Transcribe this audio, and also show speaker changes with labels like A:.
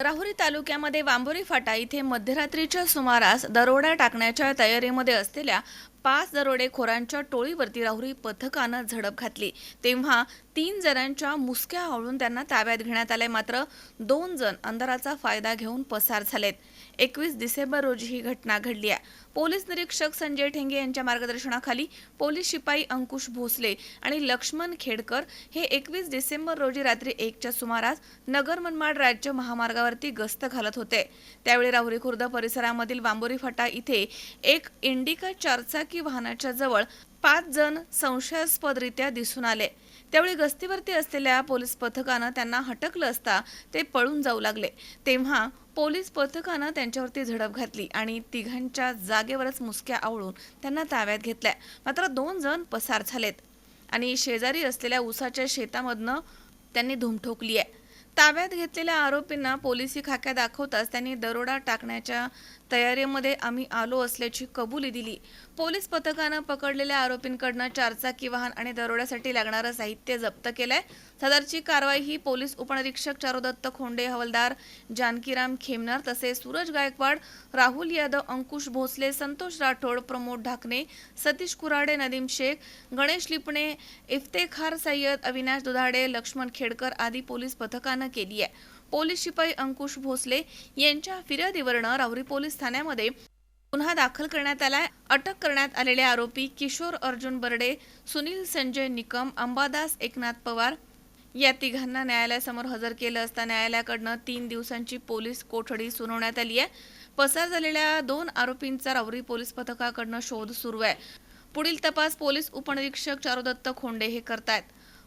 A: राहुरी तालुक्यामध्ये वांबोरी फाटा इथे मध्यरात्रीच्या सुमारास दरोडा टाकण्याच्या तयारीमध्ये असलेल्या पाच दरोडेखोरांच्या टोळीवरती राहुरी पथकानं झडप घातली. तेव्हा तीन जणांच्या मुसक्या आवळून त्यांना ताब्यात घेण्यात आले मात्र दोन जण अंधाराचा फायदा घेऊन पसार झालेत. एकवीस डिसेंबर रोजी ही घटना घडली आहे. पोलीस निरीक्षक संजय ठेंगे यांच्या मार्गदर्शनाखाली पोलीस शिपाई अंकुश भोसले आणि लक्ष्मण खेडकर हे एकवीस डिसेंबर रोजी रात्री एकच्या सुमारास नगर मनमाड राज्य महामार्गावरती गस्त घालत होते. त्यावेळी राहुरी खुर्द परिसरामधील वांबोरी फाटा इथे एक इंडिका चारचाकी वाहनाच्या जवळ पाच जण संशयास्पदरित्या दिसून आले. त्यावेळी गस्तीवरती असलेल्या पोलीस पथकानं त्यांना हटकलं असता ते पळून जाऊ लागले. तेव्हा पोलीस पथकानं त्यांच्यावरती झडप घातली आणि तिघांच्या जागेवरच मुसक्या आवळून त्यांना ताब्यात घेतल्या. मात्र दोन जण पसार झालेत आणि शेजारी असलेल्या ऊसाच्या शेतामधनं त्यांनी धूम ठोकली आहे ताब्यात घेतलेल्या आरोपींना पोलिसी खाक्या दाखवताच त्यांनी दरोडा टाकण्याच्या तयारीमध्ये आम्ही आलो असल्याची कबुली दिली. पोलीस पथकानं पकडलेल्या आरोपींकडनं चारचाकी वाहन आणि दरोड्यासाठी लागणारं साहित्य जप्त केलंय. सदरची कारवाई ही पोलीस उपनिरीक्षक चारुदत्त खोंडे हवलदार जानकीराम खेमनार तसेच सूरज गायकवाड राहुल यादव अंकुश भोसले संतोष राठोड प्रमोद ढाकणे सतीश कुराडे नदीम शेख गणेश लिपणे इफ्तेखार सय्यद अविनाश दुधाडे लक्ष्मण खेडकर आदी पोलीस पथकानं केली आहे. पोलीस शिपाई अंकुश भोसले यांच्या फिर्यादीवरनं राहुरी पोलीस ठाण्यामध्ये गुन्हा दाखल करण्यात आलाय. अटक करण्यात आलेले आरोपी किशोर अर्जुन बर्डे सुनील संजय निकम अंबादास एकनाथ पवार या तिघांना न्यायालयासमोर हजर केलं असता न्यायालयाकडनं तीन दिवसांची पोलीस कोठडी सुनावण्यात आली आहे. पसार झालेल्या दोन आरोपींचा रावरी पोलीस पथकाकडनं शोध सुरू आहे. पुढील तपास पोलीस उपनिरीक्षक चारुदत्त खोंडे हे करतायत.